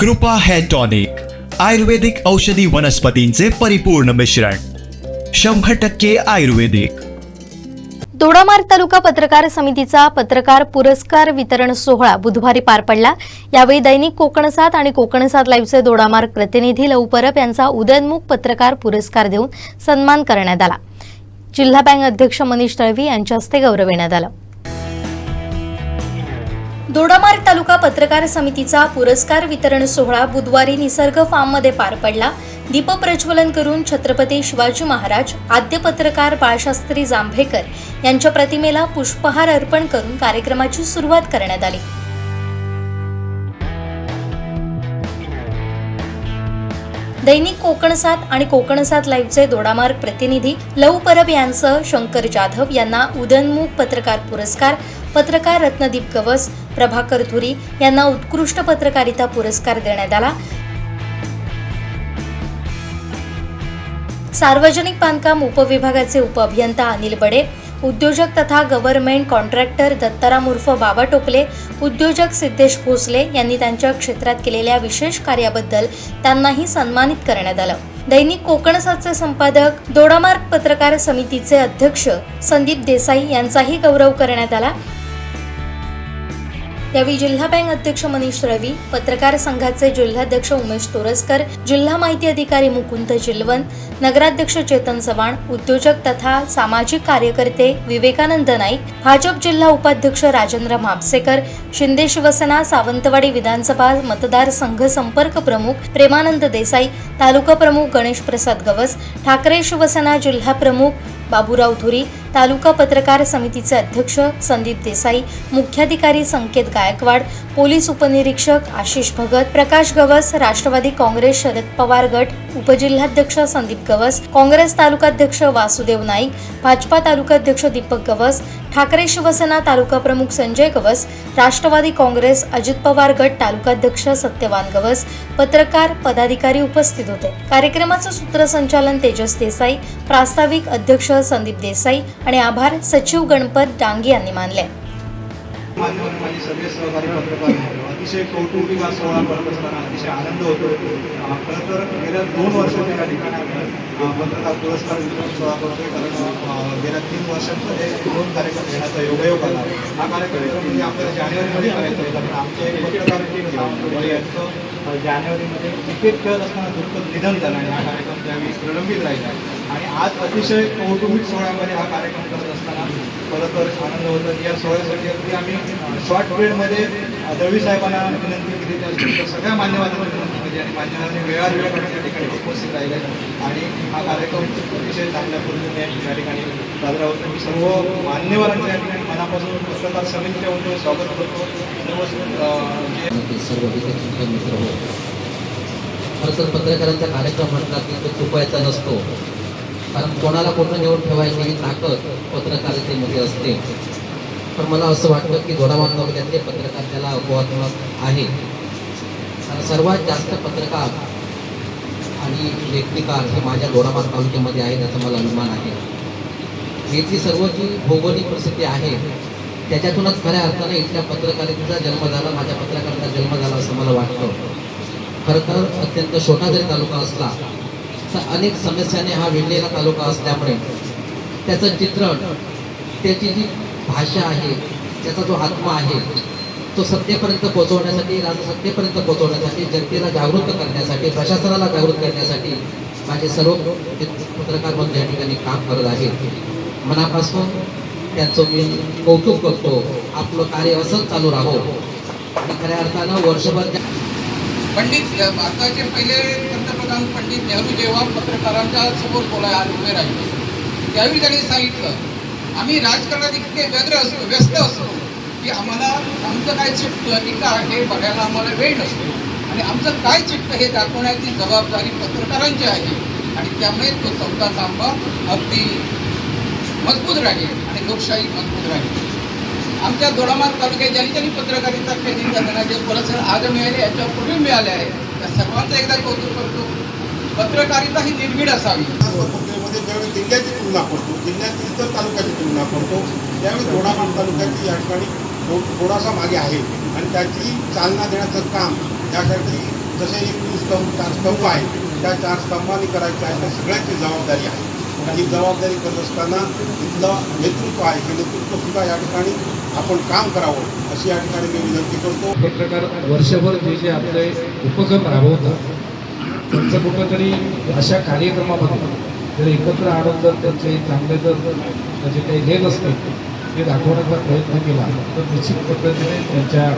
कृपा hair tonic आयुर्वेदिक औषधी वनस्पतींचे परिपूर्ण मिश्रण शंभर टक्के आयुर्वेदिक. दोडामार्ग तालुका पत्रकार समितीचा पत्रकार पुरस्कार वितरण सोहळा बुधवारी पार पडला. यावेळी दैनिक कोकणसात आणि कोकणसात लाईव्हचे दोडामार्ग प्रतिनिधी लव परब यांचा उदयनमुख पत्रकार पुरस्कार देऊन सन्मान करण्यात आला. जिल्हा बँक अध्यक्ष मनीष तळवी यांच्या हस्ते गौरविण्यात आलं. दोडामार्ग तालुका पत्रकार समितीचा पुरस्कार वितरण सोहळा बुधवारी निसर्ग फार्ममध्ये पार पडला. दीप प्रज्वलन करून छत्रपती शिवाजी महाराज आद्य पत्रकार बाळशास्त्री जांभेकर यांच्या प्रतिमेला पुष्पहार अर्पण करून कार्यक्रमाची सुरुवात करण्यात आली. दैनिक कोकणसात आणि कोकणसात लाईव्हचे दोडामार्ग प्रतिनिधी लव परब यांसह शंकर जाधव यांना उदयनमुख पत्रकार पुरस्कार पत्रकार रत्नदीप गवस प्रभाकर धुरी यांना उत्कृष्ट पत्रकारिता पुरस्कार देण्यात आला. सार्वजनिक बांधकाम उपविभागाचे उपअभियंता अनिल बडे उद्योजक तथा गव्हर्नमेंट कॉन्ट्रॅक्टर दत्ताराम उर्फ बाबा टोपले उद्योजक सिद्धेश भोसले यांनी त्यांच्या क्षेत्रात केलेल्या विशेष कार्याबद्दल त्यांनाही सन्मानित करण्यात आलं. दैनिक कोकणसाचे संपादक दोडामार्ग पत्रकार समितीचे अध्यक्ष संदीप देसाई यांचाही गौरव करण्यात आला. यावेळी जिल्हा बँक अध्यक्ष मनीष रवी पत्रकार संघाचे जिल्हाध्यक्ष उमेश तोरसकर जिल्हा माहिती अधिकारी मुकुंद जिलवंत नगराध्यक्ष चेतन चव्हाण उद्योजक तथा सामाजिक कार्यकर्ते विवेकानंद नाईक भाजप जिल्हा उपाध्यक्ष राजेंद्र म्हापसेकर शिंदे शिवसेना सावंतवाडी विधानसभा मतदारसंघ संपर्क प्रमुख प्रेमानंद देसाई तालुका प्रमुख गणेश प्रसाद गवस ठाकरे शिवसेना जिल्हा प्रमुख बाबूराव धुरी तालुका पत्रकार समितीचे अध्यक्ष संदीप देसाई मुख्याधिकारी संकेत गायकवाड पोलीस उपनिरीक्षक आशिष भगत प्रकाश गवस राष्ट्रवादी काँग्रेस शरद पवार गट उपजिल्हाध्यक्ष संदीप गवस काँग्रेस तालुकाध्यक्ष वासुदेव नाईक भाजपा तालुकाध्यक्ष दीपक गवस ठाकरे शिवसेना तालुका प्रमुख संजय गवस राष्ट्रवादी काँग्रेस अजित पवार गट तालुकाध्यक्ष सत्यवान गवस पत्रकार पदाधिकारी उपस्थित होते. कार्यक्रमाचं सूत्रसंचालन तेजस देसाई प्रास्ताविक अध्यक्ष संदीप देसाई आणि आभार सचिव गणपत डांगे यांनी मानले. अतिशय कौटुंबिक हा सोहळा करत असताना अतिशय आनंद होतो. खरं तर गेल्या दोन वर्षाच्या या ठिकाणी आम्ही पत्रकार पुरस्कार वितरण सोहळा करतोय. कारण गेल्या तीन वर्षांमध्ये दोन कार्यक्रम घेण्याचा योगायोग आला. हा कार्यक्रम म्हणजे आपल्याला जानेवारीमध्ये करायचा आहे कारण आमचे एक पत्रकार वय यांचं जानेवारीमध्ये क्रिकेट खेळत असताना दुःखद निधन झालं आणि हा कार्यक्रम त्यावेळी प्रलंबित राहिला. आणि आज अतिशय कौटुंबिक सोहळ्यामध्ये हा कार्यक्रम करत असताना खरं तर आनंद होतो या सोहळ्यासाठी अगदी आम्ही शॉर्ट पिरियडमध्ये दळवी साहेबांना विनंती केली. त्या सगळ्या मान्यवरांना विनंती केली. आणि मान्यवरांनी वेळा वेळ काढून त्या ठिकाणी उपस्थित राहिले आणि हा कार्यक्रम अतिशय चांगल्या पद्धतीने या ठिकाणी साजरा होतो. मी सर्व मान्यवरांच्या या ठिकाणी मनापासून पत्रकार समितीच्या वतीने स्वागत करतो. सर्व जे सर्व विद्यार्थी मित्र हो. खरं तर पत्रकारांचा कार्यक्रम म्हटला की तो चुकवायचा नसतो. कारण कोणाला कोणतं निवड ठेवायची ही ताकद पत्रकारितेमध्ये असते. पण मला असं वाटतं की दोडामार्ग तालुक्यातले पत्रकार त्याला अपवादात्मक आहे. कारण सर्वात जास्त पत्रकार आणि लेखनिकार हे माझ्या दोडामार्ग तालुक्यामध्ये आहे त्याचा मला अभिमान आहे. इथली सर्व जी भौगोलिक परिस्थिती आहे त्याच्यातूनच खऱ्या अर्थाने इथल्या पत्रकारितेचा जन्म झाला माझ्या पत्रकार जन्म झाला असं मला वाटतं. खरं तर अत्यंत छोटा जरी तालुका असला तर अनेक समस्याने हा विणलेला तालुका असल्यामुळे त्याचं चित्रण त्याची जी भाषा आहे त्याचा जो आत्मा आहे तो सत्तेपर्यंत पोहोचवण्यासाठी राज सत्तेपर्यंत पोहोचवण्यासाठी जनतेला जागृत करण्यासाठी प्रशासनाला जागृत करण्यासाठी माझे सर्व पत्रकार बंधू या ठिकाणी काम करत आहेत. मनापासून त्यांचं मी कौतुक करतो. आपलं कार्य असंच चालू राहो. आणि खऱ्या अर्थानं वर्षभर पंडित भारताचे पहिले पंतप्रधान पंडित नेहरू जेव्हा पत्रकारांच्या समोर बोलाय उभे राहिले त्यावेळी त्यांनी सांगितलं आम्ही राजकारणात इतके व्यग्र असतो व्यस्त असतो की आम्हाला आमचं काय चिटतं की काय हे बघायला आम्हाला वेळ नसतो. आणि आमचं काय चिटतं हे दाखवण्याची जबाबदारी पत्रकारांची आहे. आणि त्यामुळे तो चौथा थांबा अगदी मजबूत राहील आणि लोकशाही मजबूत राहील. आमच्या दोडामार्ग तालुक्यात ज्यांनी ज्यांनी पत्रकारिता केली त्यांना जे पुरस्कार आज मिळाले याच्यापूर्वी मिळाले आहे. त्या सर्वांचं एकदा कौतुक करतो. पत्रकारिता ही निर्भीड असावी. ज्यावेळी जिल्ह्याची तुलना करतो जिल्ह्यातील इतर तालुक्याची तुलना करतो त्यावेळी दोडामार्ग तालुक्याची या ठिकाणी थोडासा मागे आहे. आणि त्याची चालना देण्याचं काम यासाठी जसे एकवीस स्तंभ चार स्तंभ आहे त्या चार स्तंभांनी करायचं आहे त्या सगळ्यांची जबाबदारी आहे. ही जबाबदारी करत असताना इथलं नेतृत्व आहे. हे नेतृत्वसुद्धा या ठिकाणी आपण काम करावं अशी या ठिकाणी मी विनंती करतो. पत्रकार वर्षभर जे जे आपले उपक्रम राबवतात त्यांचं कुठंतरी अशा कार्यक्रमाबद्दल जर एकत्र आणून जर त्यांचे चांगले जर जे काही लेख असते ते दाखवण्याचा प्रयत्न केला तर निश्चित पद्धतीने त्यांच्या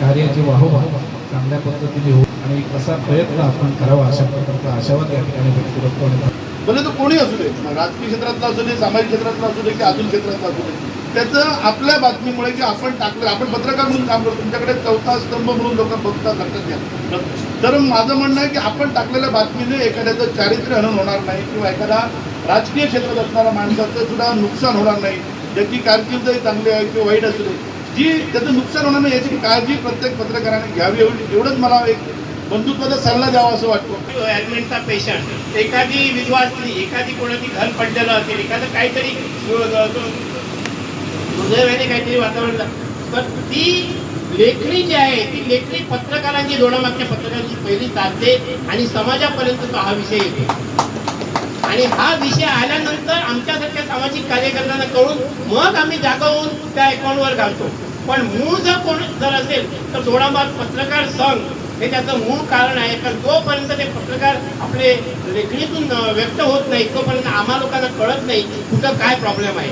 कार्याची वाहवा चांगल्या पद्धतीने होईल. आणि असा प्रयत्न आपण करावा अशा प्रकारचा आशावाद या ठिकाणी व्यक्त करतो आणि भले तो कोणी असू दे राजकीय क्षेत्रातला असू दे सामाजिक क्षेत्रातला असू दे की अजून क्षेत्रातला असू दे त्याचं आपल्या बातमीमुळे की आपण टाकलं आपण पत्रकार म्हणून काम करतो तुमच्याकडे चौथा स्तंभ म्हणून लोक बघतात लक्षात घ्या. तर माझं म्हणणं आहे की आपण टाकलेल्या बातमीने एखाद्याचं चारित्र्य हनन होणार नाही किंवा एखादा राजकीय क्षेत्रात असणाऱ्या माणसाचं सुद्धा नुकसान होणार नाही. ज्याची कारकीर्दही चांगली आहे किंवा वाईट असू दे. जी त्याचं नुकसान होणार नाही याची काळजी प्रत्येक पत्रकाराने घ्यावी एवढी एवढंच मला एक बंधुत्वाचा सल्ला द्यावा असं वाटतो. ॲडमिटचा पेशंट एखादी विधवा असली एखादी कोणाची घर पडलेलं असेल एखादं काहीतरी दुर्दैवाने काहीतरी वातावरण तर ती लेखणी जी आहे ती लेखणी पत्रकारांची दोडामागच्या पत्रकारांची पहिली चालते आणि समाजापर्यंत तो हा विषय येतो. आणि हा विषय आल्यानंतर आमच्यासारख्या सामाजिक कार्यकर्त्यांना कळून मग आम्ही जागा होऊन त्या अकाउंटवर घालतो. पण मूळ जर कोण जर असेल तर दोडामाग पत्रकार संघ हे त्याचं मूळ कारण आहे कारण जोपर्यंत ते पत्रकार आपले लेखणीतून व्यक्त होत नाही. तोपर्यंत आम्हा लोकांना कळत नाही कुठं काय प्रॉब्लेम आहे.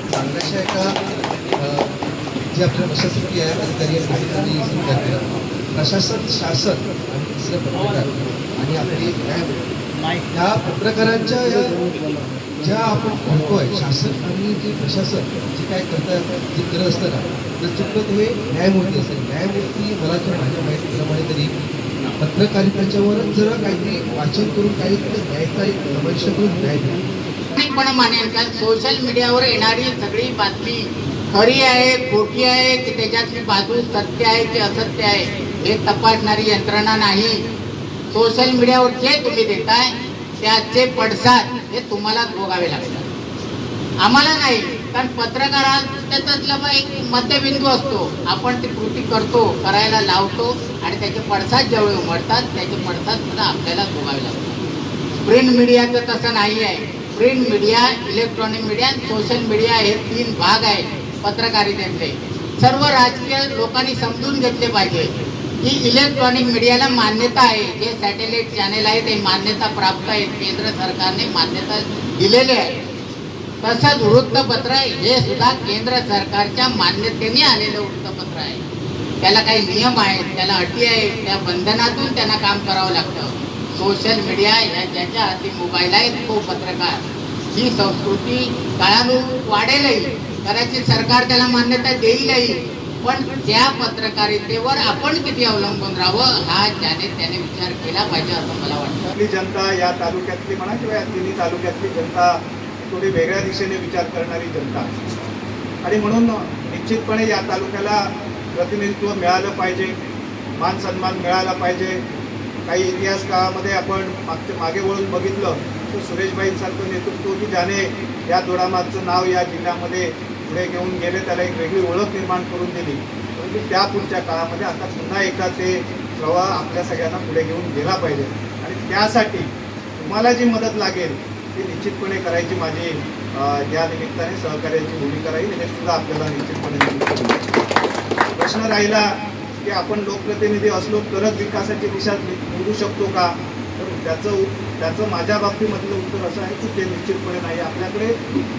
जे आपल्या प्रशासकीय अधिकारी आहेत त्यांनी सांगितलं केलं. प्रशासन शासन आणि तिसरं पत्रकार आणि आपली न्याय या पत्रकारांच्या या ज्या आपण म्हणतोय शासन आणि जे प्रशासन जे काय करतात जे करत असतं ना तर चुकत हे न्यायमूर्ती असेल. न्यायमूर्ती मला जर माझ्या माहितीप्रमाणे तरी पत्रकारितेच्यावरच जरा काहीतरी वाचन करून काही द्यायचा एक समाविष्ट करून न्याय मानेल मानेन कारण सोशल मीडियावर येणारी सगळी बातमी खरी आहे खोटी आहे की त्याच्यातली बाजू सत्य आहे की असत्य आहे हे तपासणारी यंत्रणा नाही. सोशल मीडियावर जे तुम्ही देताय त्याचे पडसाद हे तुम्हालाच भोगावे लागतात. आम्हाला नाही. कारण पत्रकार त्याच्यातला मग एक मध्यबिंदू असतो. आपण ती कृती करतो करायला लावतो आणि त्याचे पडसाद ज्यावेळी उमडतात त्याचे पडसाद सुद्धा आपल्याला भोगावे लागतात. प्रिंट मीडियाचं तसं नाही आहे प्रिंट मीडिया इलेक्ट्रॉनिक मीडिया आणि सोशल मीडिया हे तीन भाग आहेत पत्रकारितेचे सर्व राजकीय लोकांनी समजून घेतले पाहिजे की इलेक्ट्रॉनिक मीडियाला मान्यता आहे. जे सॅटेलाइट चॅनेल आहे ते मान्यता प्राप्त आहेत. केंद्र सरकारने मान्यता दिलेली आहे. तसंच वृत्तपत्र हे सुद्धा केंद्र सरकारच्या मान्यतेने आलेलं वृत्तपत्र आहे. त्याला काही नियम आहेत त्याला अटी आहेत त्या बंधनातून त्यांना काम करावं लागतं. सोशल मीडिया या ज्याच्या हाती मोबाईल आहे तो पत्रकार. ही संस्कृती काळानुरूप वाढेलही. कदाचित सरकार त्याला मान्यता देईलही. पण त्या पत्रकारितेवर आपण किती अवलंबून राहावं हा त्याने त्याने विचार केला पाहिजे असं मला वाटतं. जनता या तालुक्यातली म्हणा किंवा या तिन्ही तालुक्यातली जनता थोडी वेगळ्या दिशेने विचार करणारी जनता. आणि म्हणून निश्चितपणे या तालुक्याला प्रतिनिधित्व मिळालं पाहिजे मान सन्मान मिळाला पाहिजे. काही इतिहास काळामध्ये आपण मागच्या मागे वळून बघितलं तर सुरेशबाईंसारखं नेतृत्व की ज्याने या दोडामागचं नाव या जिल्ह्यामध्ये पुढे घेऊन गेले त्याला एक वेगळी ओळख निर्माण करून दिली. परंतु त्या पुढच्या काळामध्ये आता पुन्हा एकदा ते प्रवाह आपल्या सगळ्यांना पुढे घेऊन गेला पाहिजे. आणि त्यासाठी तुम्हाला जी मदत लागेल ती निश्चितपणे करायची माझी या निमित्ताने सहकार्याची भूमिका राहील हे सुद्धा आपल्याला निश्चितपणे प्रश्न राहिला की आपण लोकप्रतिनिधी असलो तरच विकासाची दिशा नि- निवडू शकतो का? तर त्याचं उ- त्याचं माझ्या बाबतीमधलं उत्तर असं आहे की ते निश्चितपणे नाही. आपल्याकडे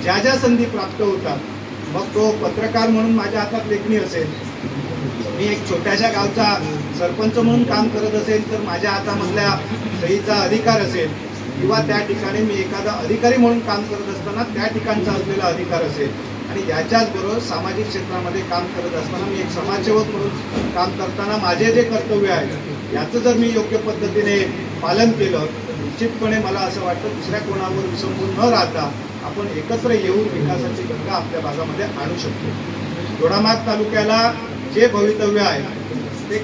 ज्या ज्या संधी प्राप्त होतात मग तो पत्रकार म्हणून माझ्या हातात लेखणी असेल मी एक छोट्याशा गावचा सरपंच म्हणून काम करत असेल तर माझ्या हातामधल्या सहीचा अधिकार असेल किंवा त्या ठिकाणी मी एखादा अधिकारी म्हणून काम करत असताना त्या ठिकाणचा असलेला अधिकार असेल आणि याच्याचबरोबर सामाजिक क्षेत्रामध्ये काम करत असताना मी एक समाजसेवक म्हणून काम करताना माझे जे कर्तव्य आहे याचं जर मी योग्य पद्धतीने पालन केलं तर निश्चितपणे मला असं वाटतं दुसऱ्या कोणावर विसंबून न राहता आपण एकत्र येऊन विकासाची गंगा आपल्या भागामध्ये आणू शकतो. दोडामार्ग तालुक्याला जे भवितव्य आहे ते